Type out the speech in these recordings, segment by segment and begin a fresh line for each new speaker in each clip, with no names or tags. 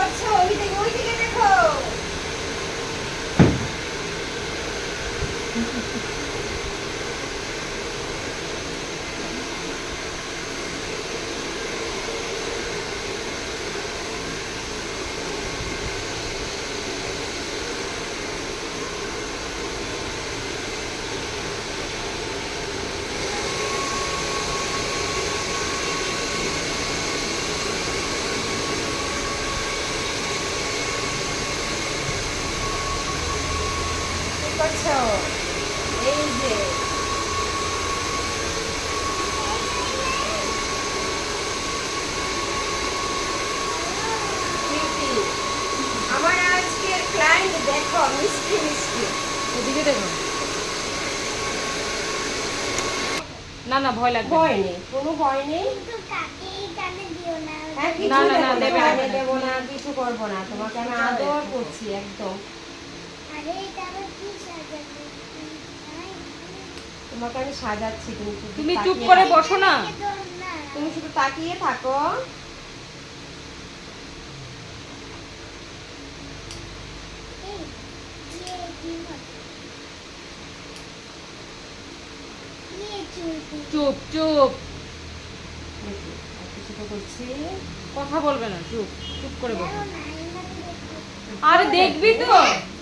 করছ ওই দিকে ওই দিকে দেখো কি করছ এই যে প্রীতি, আমার আজকের ক্লায়েন্ট দেখো মিষ্টি মিষ্টি
এদিকে দেখো না না ভয় লাগবে
ভয় নেই কোনো ভয় নেই।
না
কিছু
না, না, না,
দেবে না,
না,
আমি
দেবে না।
কিছু করব না। তোমাকে আমি আদর করছি একদম। তোমাকে আমি সাজাচ্ছি তুমি
তুমি চুপ করে বসো না।
তুমি শুধু তাকিয়ে থাকো
এই ইয়ে কি হবে ইয়ে চুলটি
চুপ চুপ।
কিছু তো করছি
কথা বলবে না চুপ চুপ করে
দেখো
আরে দেখবি তো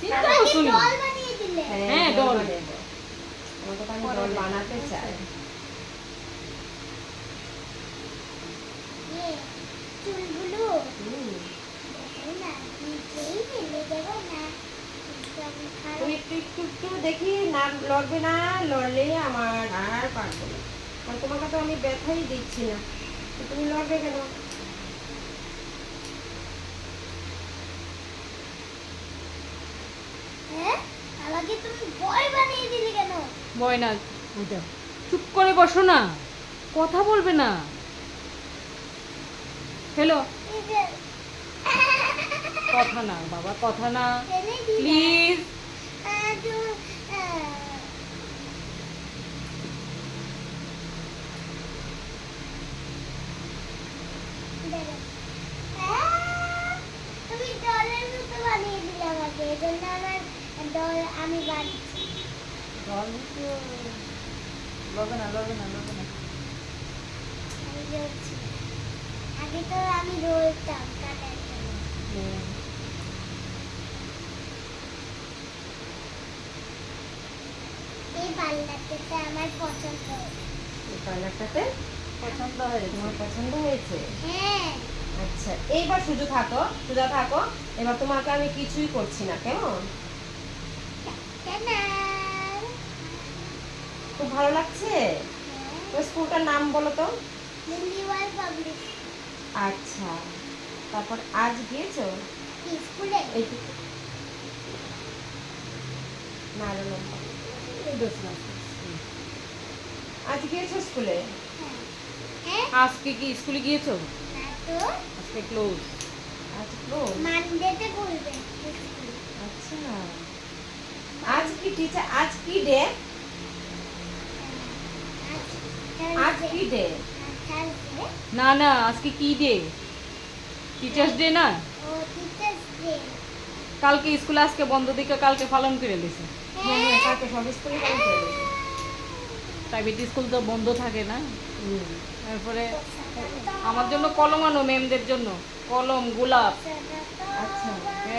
চিন্তা
আমাকে
করছ না।
ডল বানিয়ে দিলে।
হ্যাঁ, ডল।
ডল বানাতে চাই
চুলগুলো। না ফেলে দেবো
তুমি একটু একটু একটু দেখি না লড়বে না লড়লে আমার আর পারব না। কারণ তোমাকে তো আমি ব্যথাই দিচ্ছি না। তুমি লড়বে কেন?
হ্যাঁ? আমাকে তুমি বল বানিয়ে দিলে কেন?
ভয় না ওইটা চুপ করে বসো না। কথা বলবে না। হ্যালো কথা না বাবা কথা না। প্লিজ
আমি বানিয়েছি
লড়বে না লড়বে না লড়বে না
আমি লড়ছি আগে তো আমি রোলতাম কাটার জন্য এই পাল্লাতে আমার পছন্দ।
এই কালারটাতে
পছন্দ হয়েছে
তোমার পছন্দ হয়েছে?
হ্যাঁ।
আচ্ছা এইবার শুধু থাকো সুজা থাকো এবার তোমাকে আমি কিছুই করছি না কেমন? খুব ভালো লাগছে? তো স্কুলটার নাম বলো তো। আচ্ছা তারপর আজ গিয়েছো?
স্কুলে।
এই না। আজ গিয়েছো স্কুলে?
হ্যাঁ। হ্যাঁ।
আজকে কি স্কুলে গিয়েছো?
না
আজকে ক্লোজ
আজ ক্লোজ
মানডেতে করবে
আচ্ছা। আজ কি টিচার আজ কি ডে আজ কি ডে
না না আজকে কি ডে টিচার্স ডে না? কালকে স্কুল আজকে বন্ধ দিকে কালকে পালন করে দিছে প্রাইভেট স্কুল তো বন্ধ থাকে না। তারপরে আমার জন্য কলম আনো ম্যামদের জন্য। কলম গোলাপ।
আচ্ছা।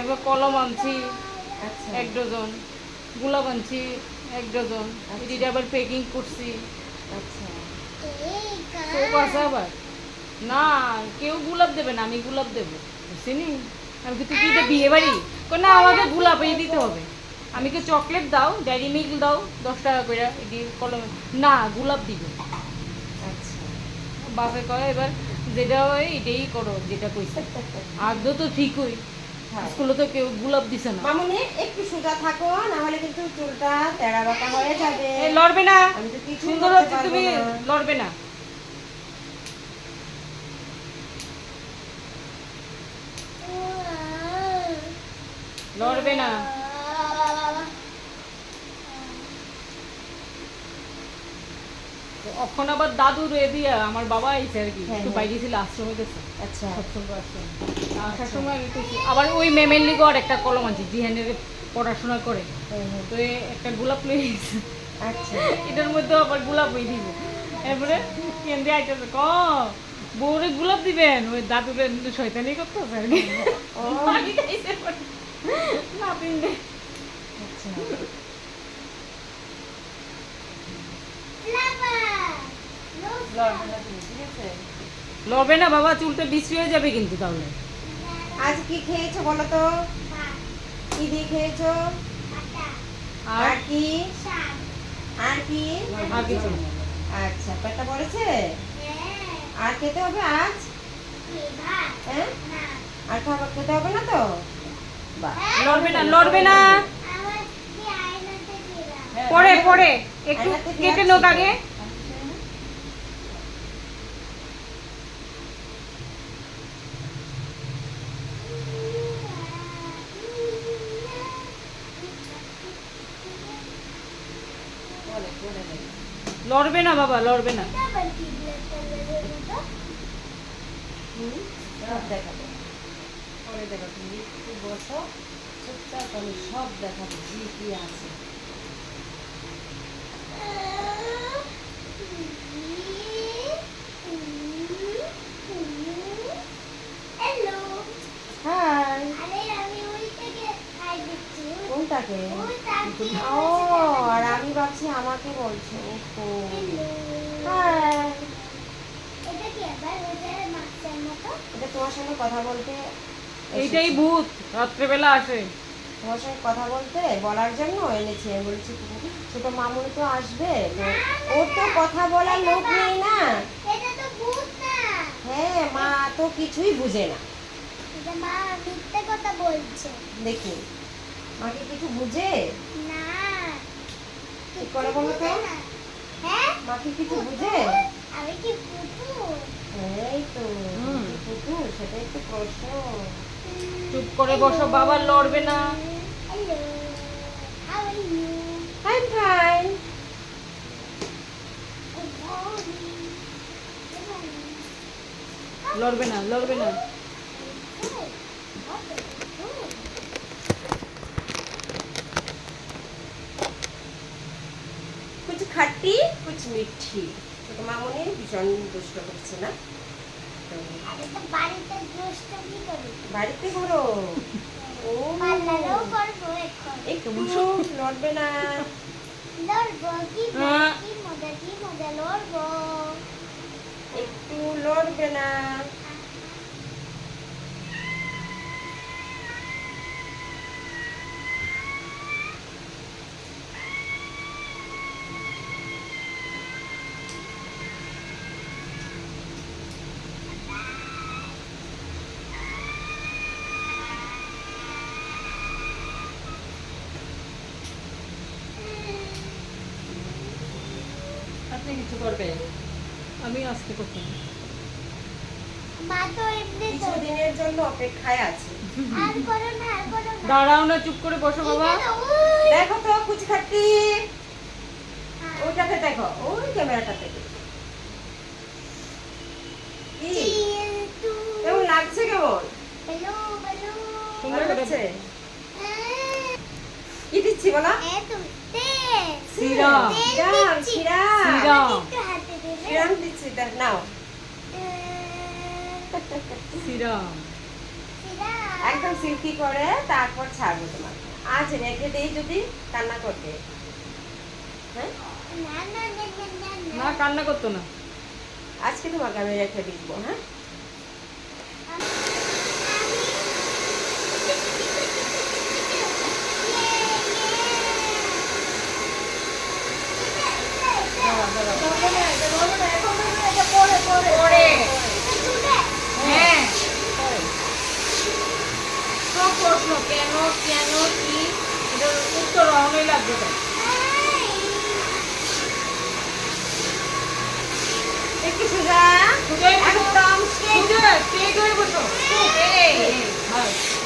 এবার কলম আনছি
আচ্ছা।
এক ডজন। গোলাপ আনছি এক ডজন।
আচ্ছা।
আবার প্যাকিং করছি।
আচ্ছা।
আছে আবার। না কেউ গোলাপ দেবে না আমি গোলাপ দেবো। বুঝছিনি আমি কি তুই কি এটা বিয়ে বাড়ি না আমাকে গোলাপই দিতে হবে। আমি কি চকলেট দাও ড্যারি মিল্ক দাও দশ টাকা করে এটি কলম না গোলাপ দিবে।
আচ্ছা।
বাপে কয় এবার যেটা হয় এটাই করো যেটা কইছে। আদৌ তো ঠিকই।
হ্যাঁ।
স্কুলে তো কেউ গোলাপ দিছে না।
মামুনি একটু সোজা থাকো না হলে কিন্তু চুলটা তেড়া বাঁকা হয়ে যাবে।
লড়বে না।
আমি তো কিছুই
সুন্দর হচ্ছে তুমি লড়বে না। লড়বে না। এখন আবার দাদু রে দিয়ে আমার বাবা আইছে আর কি
হ্যাঁ,
একটু
হ্যাঁ।
বাইরে ছিল আশ্রমে গেছে।
আচ্ছা।
আসার সময় আমি কইছি আবার ওই মেমের লিগে আর একটা কলম আছে জিহানের পড়াশোনা করে।
হুম।
তো একটা গোলাপ লই
আচ্ছা।
এটার মধ্যে আবার গোলাপ হয়ে দিব। এরপরে কেন্দ্রে আইতেছে ক? বউরে গোলাপ দিবেন? ওই দাদুরে শয়তানি করতেছে আর কি। না পিন্ডে
আচ্ছা। লড়বে না
বাবা চুলটা বিশ্রী হয়ে যাবে কিন্তু তাহলে।
আজ কি খেয়েছো বলো তো? কি দিয়ে খেয়েছো?
আর?
কি? আর কি?
আর কিছু
আচ্ছা পেটটা পড়েছে আর খেতে হবে আজ? হ্যাঁ? আর খাবার খেতে হবে না তো?
লড়বে না লড়বে না। পরে পরে। একটু কেটে নোক আগে। লড়বে না বাবা লড়বে না।
সব দেখাবো। পরে দেখাবো তুমি একটু বসো চুপচাপ আমি সব দেখাবো কি কি আছে। কোনটাকে? ও আর আমাকে বলছে ও
Hello. এটা কি আবার ওটা মাছের মতো?
এটা তোমার সঙ্গে কথা বলতে
এইটাই ভূত রাত্রেবেলা আসে।
তোমার সঙ্গে কথা বলতে বলার জন্য এনেছি আমি বলছি ছোট মামুনি তো আসবে। তো ওর তো কথা বলার লোক নেই না।
এটা তো ভূত না।
হ্যাঁ মা তো কিছুই বুঝে না।
মা মিথ্যে কথা বলছে।
দেখি মাকে কিছু বুঝে?
না
করে বলো তো।
হ্যাঁ?
মাকে কিছু বুঝে?
আমি কি পুতুল
এই তো পুতু সেটাই তো প্রশ্ন।
চুপ করে বসো বাবা লড়বে না।
Hello how are you
hi fine
লড়বে না লড়বে না।
কুছ খাটি কুছ মিঠি ছোট মামুনি ভীষণ দুষ্ট করছে না
বাড়িতে
ঘোরো ও।
পার্লারেও করব এখন।
একটু লড়বে না।
লড়বো কি। কি মজা কি মজা লড়বো।
একটু লড়বে না।
আপনি কিছু করবে আমি আজকে করতে
মা তো এমনি তো
জন্য অপেক্ষায় আছে।
আর করো না আর করো না।
দাঁড়াও না চুপ করে বসো বাবা।
দেখো তো কুচ খাটি ওইটাতে দেখো ওই ক্যামেরাটা থেকে কি কেমন লাগছে কেমন?
সুন্দর
লাগছে?
হ্যাঁ,
কি দিচ্ছি বলো?
এ তুমি তেল
সিরাম
সিরাম সিরাম
সিরাম।
দিচ্ছি দেখ নাও
সিরাম
একদম সিল্কি করে তারপর ছাড়বো তোমাকে। আজ রেখে দেই যদি কান্না করবে। হ্যাঁ?
না
কান্না করতো না।
আজকে তোমাকে আমি রেখে দিব হ্যাঁ?
প্রশ্ন কেন কেন কি এটার উত্তর অনেক লাগবে
একটু সোজা। একদম।
সোজা, straight হয়ে বসো। এই, ভালো।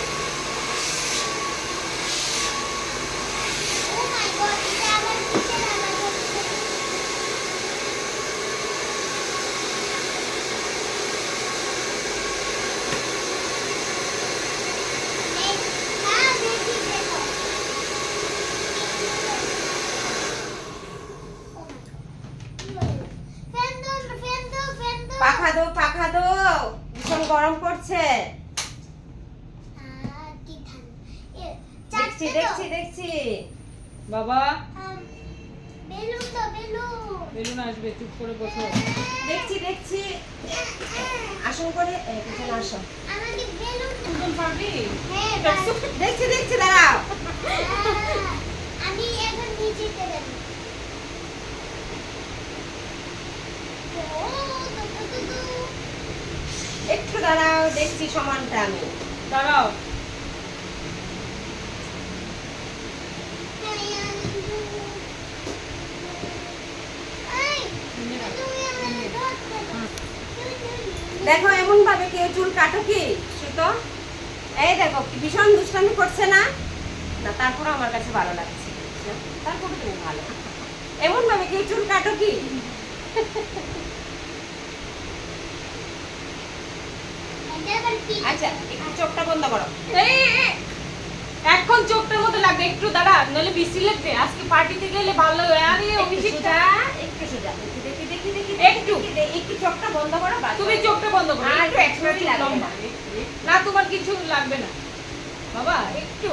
দেখছি দেখছি দেখছি।
বাবা।
বেলুন তো বেলুন
বেলুন আসবে চুপ করে বসো।
দেখছি দেখছি। করে আসো।
আমাকে বেলুন হ্যাঁ
দেখছি দেখছি দাঁড়াও।
আমি এখন তু, তু।
একটু দাঁড়াও দেখছি সমানটা আমি।
দাঁড়াও
এই, তুমি আমাকে ধরতে দাও।
দেখো এমন ভাবে কেউ চুল কাটো কি, সুতো? এই দেখো, কি ভীষণ দুষ্টামি করছে না? না তারপরে আমার কাছে ভালো লাগছে। তারপরে তুমি ভালো। এমন ভাবে কেউ চুল কাটো কি? আচ্ছা একটু চোখটা বন্ধ করো।
এখন চোখটার মধ্যে লাগবে একটু, দাঁড়া বৃষ্টি লাগবে। আজকে পার্টিতে গেলে ভালো আরে, অভিষেকটা।
একটু।
একটু
চোখটা বন্ধ করো।
তুমি চোখটা বন্ধ করো
আর
একটু একটু
লাগবে
লম্বা। না তোমার কিছু লাগবে না বাবা একটু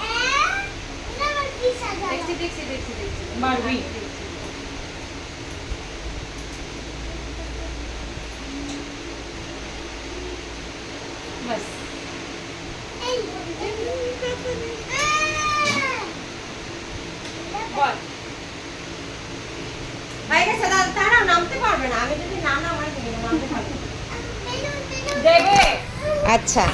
আহ, এটা আবার কি সাজানো?
দেখছি দেখছি দেখছি দেখছি
বারবি।
বাস
এই, আহ!
বল হয়ে গেছে দাদা দাঁড়াও নামতে পারবে না আমি যদি না নামাই তুমি নামতে পারবে না।
Balloon, balloon.
দেবে
আচ্ছা